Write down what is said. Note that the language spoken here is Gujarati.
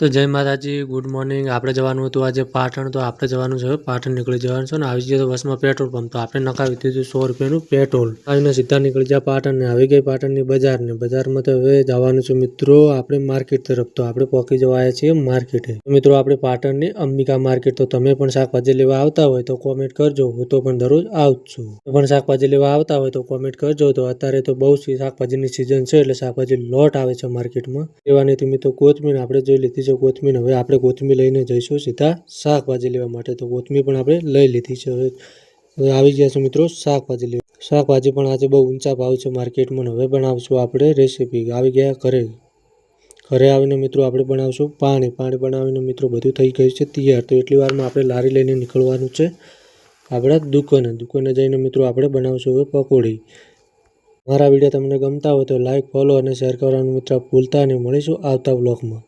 તો જય માતાજી ગુડ મોર્નિંગ આપણે જવાનું હતું આજે પાટણ, તો આપણે જવાનું છે પાટણ નીકળી જવાનું છે ને આવી તો બસમાં પેટ્રોલ પંપ તો આપણે નખાવી દીધું સો રૂપિયાનું પેટ્રોલ આવીને સીધા નીકળી ગયા પાટણને આવી ગઈ પાટણની બજારને બજારમાં તો હવે જવાનું છે મિત્રો આપણે માર્કેટ તરફ. તો આપણે પહોંચી જવા છીએ માર્કેટે મિત્રો આપણે પાટણની અંબિકા માર્કેટ તો તમે પણ શાકભાજી લેવા આવતા હોય તો કોમેન્ટ કરજો. હું તો પણ દરરોજ આવું છું. પણ શાકભાજી લેવા આવતા હોય તો કોમેન્ટ કરજો. તો અત્યારે તો બહુ શાકભાજીની સિઝન છે એટલે શાકભાજી લોટ આવે છે માર્કેટમાં લેવાની હતી મિત્રો કોથમીર. આપણે જોઈ લીધી છે કોથમીર, હવે આપણે કોથમીર લઈને જઈશું સીધા શાકભાજી લેવા માટે. તો કોથમીર પણ આપણે લઈ લીધી છે. હવે હવે આવી ગયા છે મિત્રો શાકભાજી લેવા. શાકભાજી પણ આજે બહુ ઊંચા ભાવ છે માર્કેટમાં હવે બનાવશું આપણે રેસીપી. આવી ગયા ઘરે. ઘરે આવીને મિત્રો આપણે બનાવશું પાણી. પાણી બનાવીને મિત્રો બધું થઈ ગયું છે તૈયાર. તો એટલી વારમાં આપણે લારી લઈને નીકળવાનું છે આપણા દુકાને. દુકાને જઈને મિત્રો આપણે બનાવશું હવે પકોડી. મારા વીડિયો તમને ગમતા હોય તો લાઇક ફોલો અને શેર કરવાનું મિત્રો ભૂલતા નહીં. મળીશું આવતા બ્લોગમાં